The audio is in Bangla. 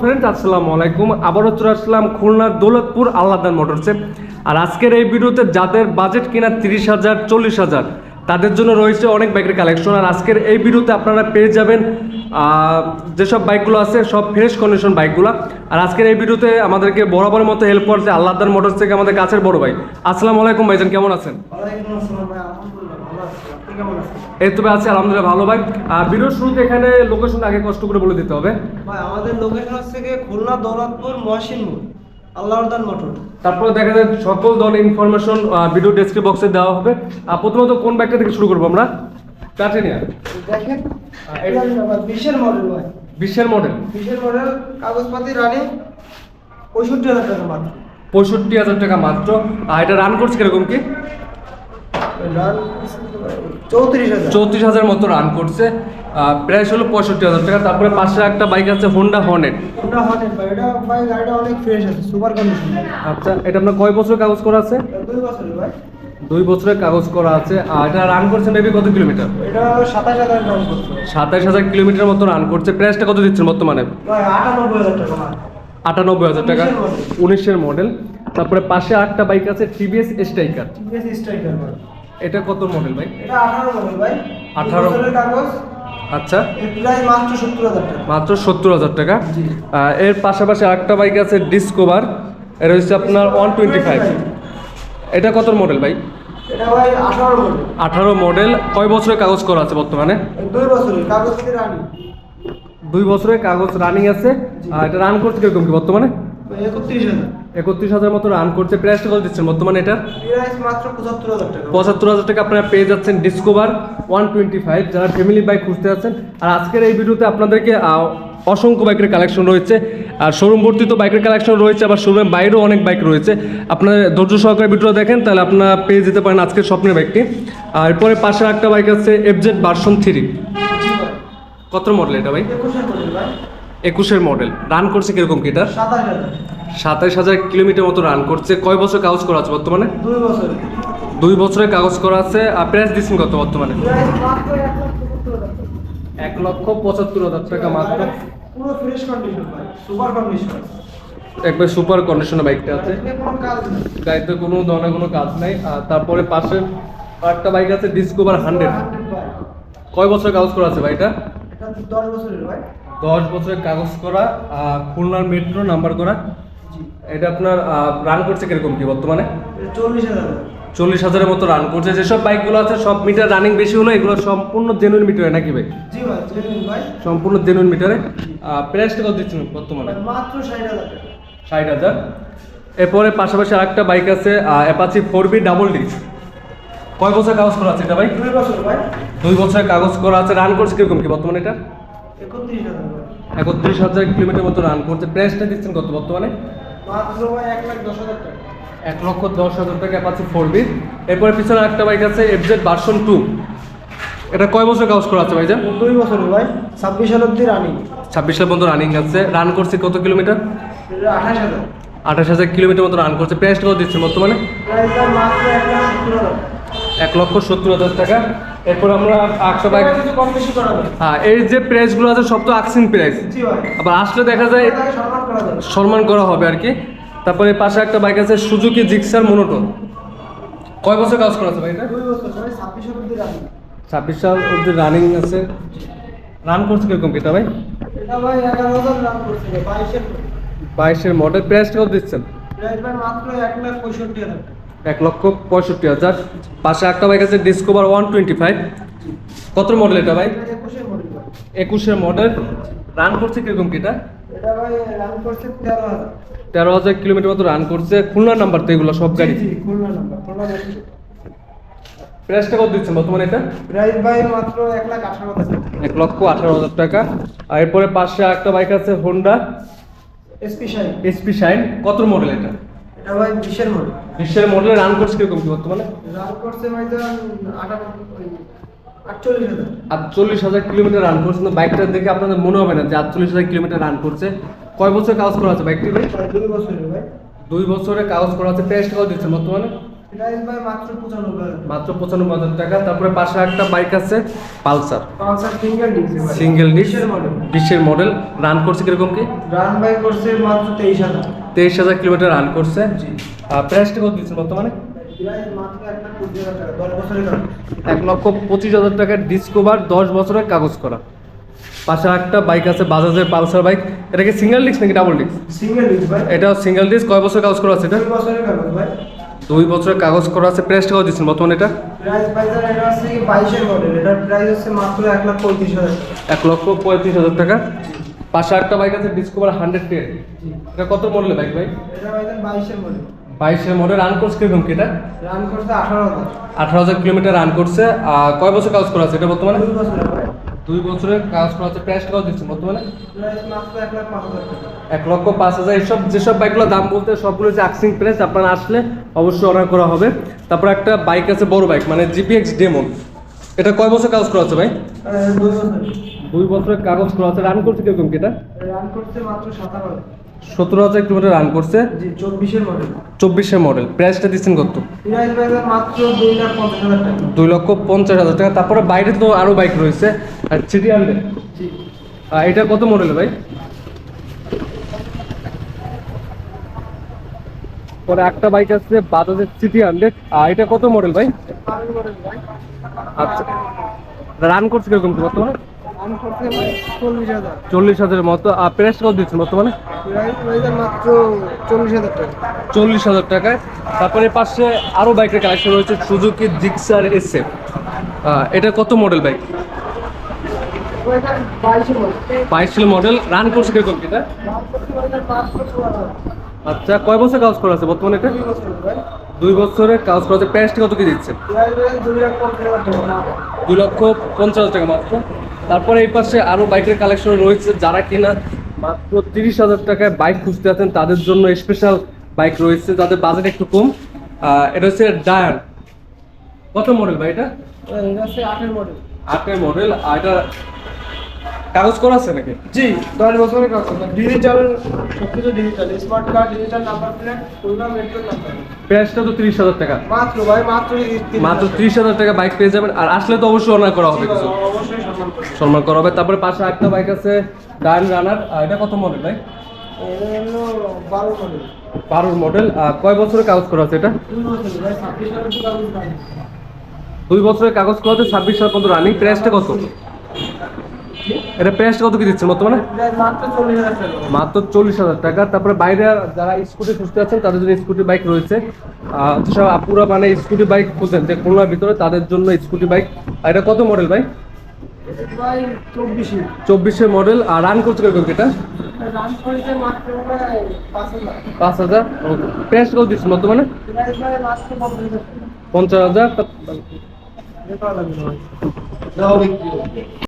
ফ্রেন্ড আসসালামু আলাইকুম। আবারও চলে আসলাম খুলনার দৌলতপুর আল্লাহদান মোটরসে আর আজকের এই ভিডিওতে যাদের বাজেট কিনা তিরিশ হাজার, চল্লিশ হাজার, তাদের জন্য রয়েছে অনেক বাইকের কালেকশন আর আজকের এই ভিডিওতে আপনারা পেয়ে যাবেন যেসব বাইকগুলো আছে, সব ফ্রেশ কন্ডিশন বাইকগুলো আর আজকের এই ভিডিওতে আমাদেরকে বরাবরের মতো হেল্প করছে আল্লাহদান মোটরস থেকে আমাদের কাছের বড় ভাই। আসসালামু আলাইকুম ভাইজান, কেমন আছেন ওয়ালাইকুম আসসালাম ভাই আলহামদুলিল্লাহ ভালো আছি আপনি কেমন আছেন এই তো ভাই আছি আলহামদুলিল্লাহ ভালো ভাই। আর ভিডিওর শুরুতে এখানে লোকেশন আগে কষ্ট করে বলে দিতে হবে। ভাই আমাদের লোকেশন হচ্ছে খুলনা দৌলতপুর মহসিনপুর আল্লাহরদান মোটর তারপরে দেখা যায় সকল ধরনের ইনফরমেশন ভিডিও ডেসক্রিপ বক্সে দেওয়া হবে। আর প্রথমত কোন বাইকটা থেকে শুরু করব আমরা? টাটেনিয়া দেখেন এটা বিশের মডেল ভাই। বিশ্বের মডেল বিশের মডেল কাগজপাতি রানিং পঁয়ষট্টি হাজার টাকা মাত্র। পঁয়ষট্টি হাজার টাকা মাত্র। আর এটা রান করছে কীরকম কি? রান চৌত্রিশ হাজার। মতো রান করছে। প্রাইস হলো পঁয়ষট্টি হাজার টাকা। তারপরে পাশে একটা বাইক আছে হোন্ডা হর্নেট ওটা হটেন ভাই এটা ভাই গাড়িটা অনেক ফ্রেশ আছে সুপার কন্ডিশন আচ্ছা এটা আপনার কয় বছরের কাগজ করা আছে? দুই বছরের ভাই। দুই বছরের কাগজ করা আছে। আর এটা রান করছে মেবি কত কিলোমিটার এটা সাতাশ হাজার রান করছে। সাতাইশ হাজার কিলোমিটার মতো রান করছে। প্রাইসটা কত দিচ্ছেন বর্তমানে? আটানব্বই হাজার টাকা। আটানব্বই হাজার টাকা। উনিশের মডেল তারপরে পাশে আটটা বাইক আছে টিভিএস স্ট্রাইকার টিভিএস স্ট্রাইকার এটা কত মডেল ভাই? এটা আঠারো মডেল ভাই। 18 দুই বছরের কাগজ। আচ্ছা। প্রায় মাত্র সত্তর হাজার টাকা। মাত্র সত্তর হাজার টাকা? জি। এর পাশাপাশি আরেকটা বাইক আছে ডিসকোভার এর হচ্ছে আপনার ওয়ান টোয়েন্টি ফাইভ এটা কত মডেল ভাই? এটা ভাই আঠারো মডেল আঠারো মডেল কয় বছরের কাগজ করা আছে বর্তমানে? দুই বছরের। কাগজ রানি দুই বছরের কাগজ রানিং আছে। এটা রান করছে কীরকম কি বর্তমানে? একত্রিশ হাজার। মতো রান করছে প্রাইসটা কত দিচ্ছেন বর্তমানে এটা পঁচাত্তর হাজার টাকা। আপনারা পেয়ে যাচ্ছেন ডিসকোভার ওয়ান টোয়েন্টি ফাইভ যারা ফ্যামিলি বাইক খুঁজতে আছেন আর আজকের এই ভিডিওতে আপনাদেরকে অসংখ্য বাইকের কালেকশন রয়েছে। আর শোরুম ভর্তিত বাইকের কালেকশন রয়েছে আবার শোরুমের বাইরেও অনেক বাইক রয়েছে। আপনার ধৈর্য সহকারে ভিডিও দেখেন তাহলে আপনারা পেয়ে যেতে পারেন আজকের স্বপ্নের বাইকটি। আর এরপরে পাশে একটা বাইক আছে এফজেড ভার্সন থ্রি কত মডেল এটা ভাই। একুশের মডেল। রান করছে কীরকম কি এটা সাতাশ হাজার। কিলোমিটার মতো রান করছে। কয় বছর কাগজ করা আছে বর্তমানে? দুই বছরের দুই বছরের কাগজ করা আছে। আর প্রাইস দিচ্ছেন কত বর্তমানে? এক লক্ষ পঁচাত্তর হাজার টাকা। মাত্র। পুরো ফ্রেশ কন্ডিশন সুপার কন্ডিশন একবার সুপার কন্ডিশনের বাইকটা আছে। গাড়িতে কোনো ধরনের কোনো কাজ নাই। আর তারপরে পাশে আরেকটা বাইক আছে ডিসকোভার হান্ড্রেড কয় বছরের কাগজ করা আছে এটা দশ বছরের ভাই। দশ বছরের কাগজ করা খুলনার মেট্রো নাম্বার করা। এটা আপনার রান করছে কীরকম কি বর্তমানে? চল্লিশ হাজার চল্লিশ হাজারের মতো রান করছে। যেসব বাইকগুলো আছে সব মিটার রানিং বেশি হলো এগুলো সম্পূর্ণ জেনুইন মিটারে নাকি ভাই? সম্পূর্ণ জেনুইন মিটারে প্রাইসটা কত দিচ্ছেন বর্তমানে? মাত্র ষাট হাজার এরপরে পাশাপাশি আরেকটা বাইক আছে Apache four V double D কয় বছর কাগজ করা আছে এটা ভাই? দুই বছর ভাই। দুই বছরের কাগজ করা আছে। রান করছে কীরকম কি বর্তমানে এটা? একত্রিশ হাজার কিলোমিটার মতো রান করছে। প্রাইসটা দিচ্ছেন কত বর্তমানে? এক লক্ষ দশ হাজার টাকা অ্যাপাচি ফোর বি এরপরে পিছনে আরেকটা বাইক আছে এফজেড ভার্সন টু এটা কয় বছর কাগজ করা আছে ভাইজান? দুই বছরের ভাই ছাব্বিশ সাল অব্দি রানিং ছাব্বিশ সাল পর্যন্ত রানিং আছে। রান করছে কত কিলোমিটার? আঠাশ হাজার। আঠাশ হাজার কিলোমিটার মতো রান করছে। প্রাইসটা কত দিচ্ছেন বর্তমানে? এক লক্ষ সত্তর হাজার টাকা। এরপর আমরা আটশো বাইক হ্যাঁ এই যে প্রাইসগুলো আছে সব তো আকসিন প্রাইস আবার আসলে দেখা যায় সম্মান করা হবে আর কি। তারপরে পাশে একটা বাইক আছে সুজুকি জিক্সার মোনোটন। কয় বছর কাজ করা আছে ভাই এটা দুই বছর ভাই ছাব্বিশ সাল অব্দি রানিং আছে। রান করছে কীরকম এটা ভাই বাইশের মডেল প্রাইসটা কত দিচ্ছেন? প্রাইস ভাই মাত্র এক লাখ পঁয়ষট্টি হাজার এক লক্ষ পঁয়ষট্টি হাজার পাশে একটা বাইক আছে ডিসকোভার ওয়ান টোয়েন্টি ফাইভ কত মডেল এটা ভাই? একুশের মডেল রান করছে কীরকম কি এটা? এটা ভাই রান করছে তেরো হাজার কিলোমিটার মতো রান করছে। খুলনার নাম্বার তো এগুলো সব গাড়ি। খুলনা খুলনা প্রাইসটা কত দিচ্ছেন বর্তমানে এটা? প্রাইস ভাই মাত্র এক লাখ আঠারো হাজার এক লক্ষ আঠারো হাজার টাকা। আর এরপরে পাশে একটা বাইক আছে Honda SP Shine SP Shine কত মডেল এটা? এটা ভাই বিশের মডেল বিশ্বের মডেলে রান করছে কীরকম কি বর্তমানে? রান করছে ভাই ধরেন আটচল্লিশ হাজার। কিলোমিটার রান করছে। কিন্তু বাইকটা দেখে আপনাদের মনে হবে না যে আটচল্লিশ হাজার কিলোমিটার রান করছে। কয় বছর কাজ করা আছে বাইকটি ভাই? দুই বছরের ভাই। দুই বছরের কাগজ করা আছে। প্রাইসটা কত দিচ্ছেন বর্তমানে? মাত্র পঁচানব্বই হাজার। টাকা। তারপরে পাশে একটা বাইক আছে পালসার। পালসার সিঙ্গেল মডেল বিশের মডেল রান করছে কীরকম কি? রান বাই করছে মাত্র তেইশ হাজার। তেইশ হাজার কিলোমিটার রান করছে। প্রাইসটা কত দিচ্ছে বর্তমানে? এক লক্ষ পঁচিশ হাজার টাকার ডিসকোভার দশ বছরের কাগজ করা। পাশে একটা বাইক আছে বাজাজের পালসার বাইক এটা কি সিঙ্গেল ডিস্ক নাকি ডাবল ডিস্ক সিঙ্গেল ডিস্ক ভাই। এটা সিঙ্গেল ডিস্ক কয় বছর কাগজ করা আছে এটা? দুই বছরের কাগজ ভাই। দুই বছরের কাগজ করা আছে প্রাইসটা কত দিচ্ছেন বর্তমানে এটা? প্রাইস ভাই স্যার এটা হচ্ছে কি বাইশের মডেল এটার প্রাইস হচ্ছে মাত্র এক লাখ পঁয়ত্রিশ হাজার টাকা। এক লক্ষ পঁয়ত্রিশ হাজার টাকা। পাশে একটা বাইক আছে ডিসকোভার হান্ড্রেড টেন এটা কত মডেলের বাইক ভাই? বাইশের মডেল বাইশের মডেল রান করছে কীরকম কি এটা? রান করছে আঠারো হাজার। আঠারো হাজার কিলোমিটার রান করছে। আর কয় বছর কাজ করা আছে এটা বর্তমানে? দুই দুই বছরের কাজ করা আছে প্রাইস কত দিচ্ছেন বর্তমানে? এক লক্ষ পাঁচ হাজার। এইসব যেসব বাইকগুলোর দাম বলতে সবগুলো যে আক্সিং প্রাইস আপনারা আসলে অবশ্যই অর্ডার করা হবে। তারপর একটা বাইক আছে বড় বাইক মানে জিপিএক্স ডেমন এটা কয় বছর কাজ করা আছে ভাই? দুই বছর। দুই বছরের কাগজ করা আছে রান করছে কীরকম কি এটা? রান করছে মাত্র সাতারো সতেরো হাজার কিলোমিটার রান করছে। চব্বিশের মডেল চব্বিশের মডেল প্রাইসটা দিচ্ছেন কত? মাত্র দুই লক্ষ পঞ্চাশ হাজার টাকা। তারপরে বাইরে তো আরও বাইক রয়েছে। আর হান্ড্রেড এটা কত মডেল ভাই? পরে একটা বাইক আছে বাজাজের সিটি হান্ড্রেড আর এটা কত মডেল ভাই? আচ্ছা। রান করছে কীরকম বর্তমানে? চল্লিশ হাজার। হাজারের মতো। আর প্রাইস কত দিচ্ছেন বর্তমানে? চল্লিশ হাজার টাকা। চল্লিশ হাজার টাকায়। তারপরে পাশে আরও বাইকের কালেকশন রয়েছে সুজুকি জিক্সার এসএফ এটা কত মডেল বাইক বাইশের মডেল রান করছে কীরকম এটা? হাজার আচ্ছা কয় বছর কাজ করা আছে বর্তমানে এটা? দুই বছর বছরের কাজ করা আছে প্রাইসটা কত কি দিচ্ছে। দুই লক্ষ পঞ্চাশ হাজার টাকা মাত্র। তারপরে এই পাশে আরও বাইকের কালেকশন রয়েছে। যারা কিনা মাত্র তিরিশ হাজার টাকায় বাইক খুঁজতে আছেন তাদের জন্য স্পেশাল বাইক রয়েছে যাদের বাজেট একটু কম। এটা হচ্ছে ডায়ার কত মডেল ভাই এটা? এটা আটের মডেল আটের মডেল আর এটা কাগজ করা আছে নাকি? জি দশ বছরের কাগজ। ডিজিটাল সবকিছু digital smart card digital number plate Khulna metro number প্রাইসটা তো তিরিশ হাজার টাকা। মাত্র ভাই মাত্র মাত্র ত্রিশ হাজার টাকা বাইক পেয়ে যাবেন। আর আসলে তো অবশ্যই অনার করা হবে কিছু। অবশ্যই সম্মান করা হবে। তারপরে পাশে একটা বাইক আছে ডায়ান রানার আর এটা কত মডেল ভাই বারো মডেল বারোর মডেল কয় বছরের কাগজ করা আছে এটা? দুই ছাব্বিশ হাজার দুই বছরের কাগজ করা আছে ছাব্বিশ সাল পর্যন্ত রানিং প্রাইসটা কত? এটা প্রাইসটা কত কি দিচ্ছেন বর্তমানে? মাত্র চল্লিশ হাজার টাকা। তারপরে বাইরে যারা স্কুটি খুঁজতে আছেন তাদের জন্য স্কুটি বাইক রয়েছে। যেসব আপুরা মানে স্কুটি বাইক খুঁজছেন যে খুলনার ভিতরে তাদের জন্য স্কুটি বাইক আর এটা কত মডেল ভাই? ভাই চব্বিশে চব্বিশের মডেল আর রান করছে কীরকম এটা? পাঁচ হাজার। প্রাইস কত দিচ্ছেন বর্তমানে? পঞ্চাশ হাজার।